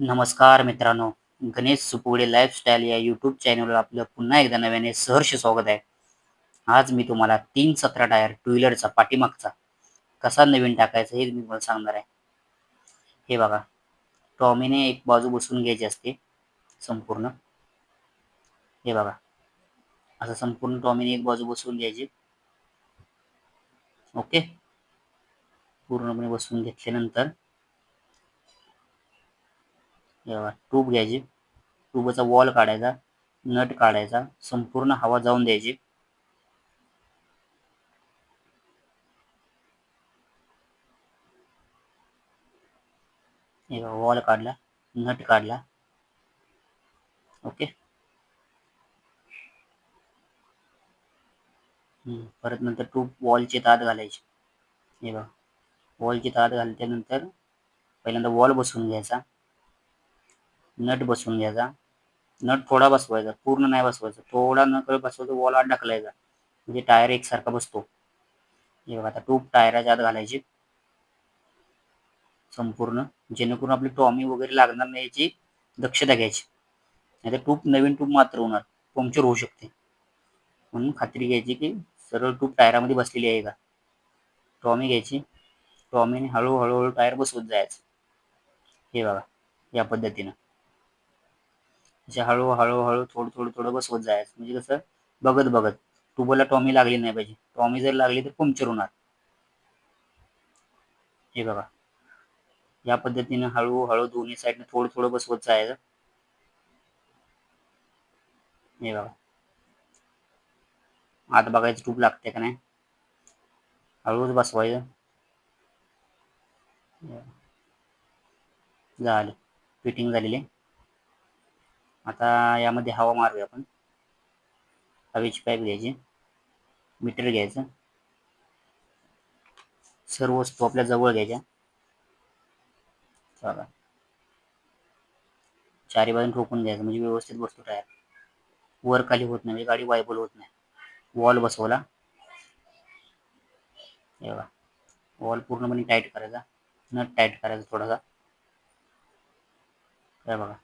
नमस्कार मित्रांनो गणेश सुपुडे लाईफस्टाईल या यूट्यूब चॅनलवर आपलं पुन्हा एकदा नव्याने सहर्ष स्वागत आहे. आज मी तुम्हाला तीन सतरा टायर टू व्हीलरचा पाठीमागचा कसा नवीन टाकायचा हे मी तुम्हाला सांगणार आहे. हे बघा टॉमीने एक बाजू बसून घ्यायची असते संपूर्ण. हे बघा असं संपूर्ण टॉमीने एक बाजू बसवून घ्यायची. ओके पूर्णपणे बसवून घेतल्यानंतर ट्यूब घ्यायची. ट्यूबचा वॉल काढायचा नट काढायचा संपूर्ण हवा जाऊन द्यायची. वॉल काढला नट काढला. ओके परत नंतर ट्यूब वॉलची ताद घालायची. हे बघा. वॉलची ताद घालल्यानंतर पहिल्यांदा वॉल बसवून घ्यायचा. नट बसवून घ्यायचा. नट थोडा बसवायचा पूर्ण नाही बसवायचा. थोडा नकळ बसवायचा वॉल आत ढकलायचा. म्हणजे टायर एकसारखा बसतो. हे बघा आता टूप टायराच्या आत घालायची. संपूर्ण. जेणेकरून आपली टॉमी वगैरे लागणार नाही याची दक्षता घ्यायची. नाही तर नवीन टूप मात्र होणार. पंक्चर होऊ शकते. म्हणून खात्री घ्यायची की सरळ टूप टायरामध्ये बसलेली आहे का? टॉमी घ्यायची. टॉमीने हळूहळू हळू टायर बसवत जायचं. हे बघा या पद्धतीनं. असे हळू हळूहळू थोडं थोडं थोडं बसवत जायचं. म्हणजे कसं बघत बघत. ट्यूबला टॉमी लागली नाही पाहिजे. टॉमी जर लागली तर पंक्चर होणार हे बघा. या पद्धतीने हळूहळू दोन्ही साईडने थोडं थोडं बसवत जायचं. हे बघा. आता बघायचं टूब लागते का नाही? हळूच बसवायचं. झालं. फिटिंग झालेली आता यामध्ये हवा मारूया आपण. हवेची पाईप घ्यायची. मीटर घ्यायचं. सर्व वस्तू आपल्या जवळ घ्यायच्या. चला. चारी बाजून ठोकून घ्यायचं म्हणजे व्यवस्थित बसतो टायर वर खाली होत नाही म्हणजे गाडी वायबल होत नाही. वॉल बसवला. एवढा वॉल पूर्णपणे टाईट करायचा. नट टाईट करायचा थोडासा. काय बघा.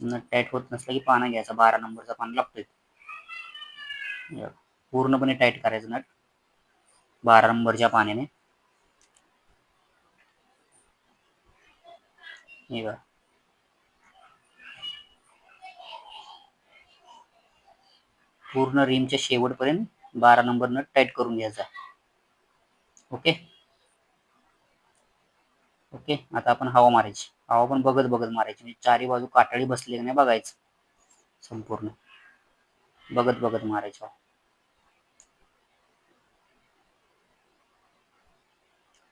नट टाईट होत नसलं की पाना घ्यायचा बारा नंबरचा पान लागतोय. पूर्णपणे टाईट करायचं नट. बारा नंबरच्या पाण्याने. हे बघा. पूर्ण रिमच्या शेवटपर्यंत बारा नंबर नट टाईट करून घ्यायचा. ओके ओके आता आपण हवा मारायची. हवा पण बघत बघत मारायची. म्हणजे चारी बाजू काटाळी बसली की नाही बघायचं. संपूर्ण. बघत बघत मारायचं.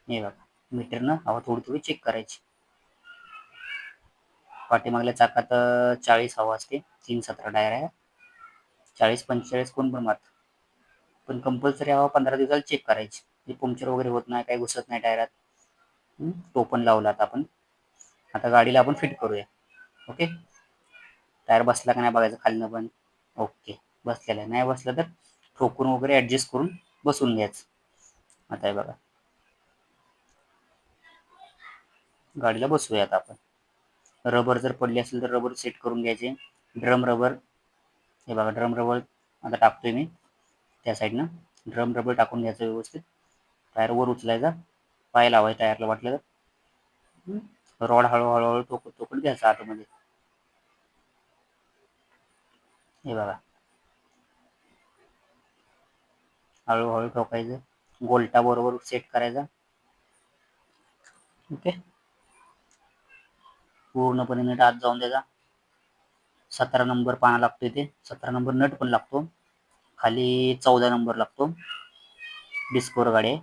हे बघा मीटरनं हवा थोडी थोडी चेक करायची. पाठीमागल्या चाकात चाळीस हवा असते. तीन सतरा डायर आहे चाळीस पंचेचाळीस कोण पण मारत. पण कंपल्सरी हवा पंधरा दिवसाला चेक करायची. म्हणजे पंक्चर वगैरे होत नाही काही घुसत नाही टायरात टोपन लावला आता आपण. आता गाडीला आपण फिट करूया. ओके टायर बसला का नाही बघायचं खालीनं पण. ओके बसलेला नाही बसलं तर ठोकून वगैरे ॲडजस्ट करून बसून घ्यायचं. आता हे बघा. गाडीला बसूया आता आपण. रबर जर पडली असेल तर रबर सेट करून घ्यायचे. Drum rubber. हे बघा ड्रम रबर आता टाकतोय मी. त्या साईडनं ड्रम रबर टाकून घ्यायचं व्यवस्थित. टायर वर उचलायचा. पाय लावायचा टायरला वाटलं तर. रॉड हळूहळू हळू टोकत टोकत घ्यायचा आतमध्ये. हे बघा. हळूहळू ठोकायचं. गोलटा बरोबर सेट करायचा. ओके. पूर्णपणे नट आत जाऊन द्यायचा. सतरा नंबर पाना लागतो इथे. सतरा नंबर नट पण लागतो. खाली चौदा नंबर लागतो. डिस्कोर गाडी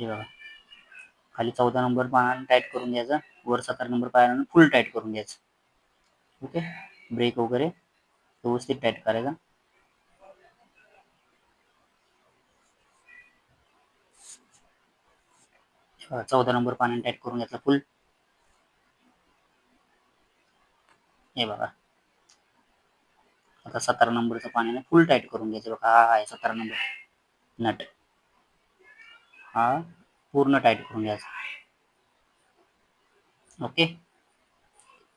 हे बघा. खाली चौदा नंबर पानाने टाईट करून घ्यायचा. वर सतरा नंबर पानाने फुल टाईट करून द्यायचं ओके ब्रेक वगैरे. व्यवस्थित टाईट करायचा. चौदा नंबर पाण्याने टाईट करून घेतला फुल हे बघा. आता सतरा नंबरचं पाण्याने फुल टाईट करून घ्यायचं. बघा हा आहे सतरा नंबर नट. हा पूर्ण टाईट करून घ्यायचा. ओके?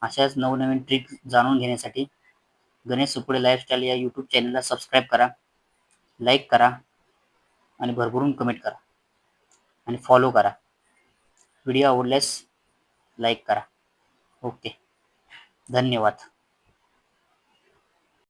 अशाच नवनवीन ट्रिक जाणून घेण्यासाठी गणेश सुपुडे लाईफस्टाईल या यूट्यूब चॅनलला सबस्क्राईब करा लाईक करा आणि भरभरून कमेंट करा आणि फॉलो करा. व्हिडिओ आवडल्यास लाईक करा. ओके? धन्यवाद.